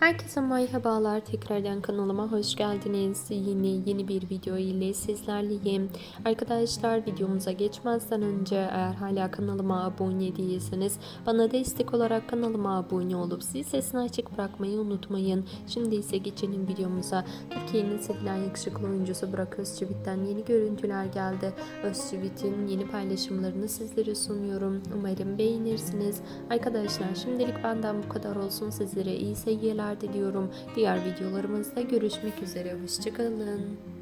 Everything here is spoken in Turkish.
Herkese merhabalar. Tekrardan kanalıma hoş geldiniz. Yeni yeni bir video ile sizlerleyim. Arkadaşlar videomuza geçmezden önce eğer hala kanalıma abone değilseniz bana destek olarak kanalıma abone olup zil sesini açık bırakmayı unutmayın. Şimdi ise geçelim videomuza. Türkiye'nin sevilen yakışıklı oyuncusu Burak Özçivit'ten yeni görüntüler geldi. Özçivit'in yeni paylaşımlarını sizlere sunuyorum. Umarım beğenirsiniz. Arkadaşlar şimdilik benden bu kadar olsun. Sizlere iyi seyirler diliyorum. Diğer videolarımızda görüşmek üzere. Hoşçakalın.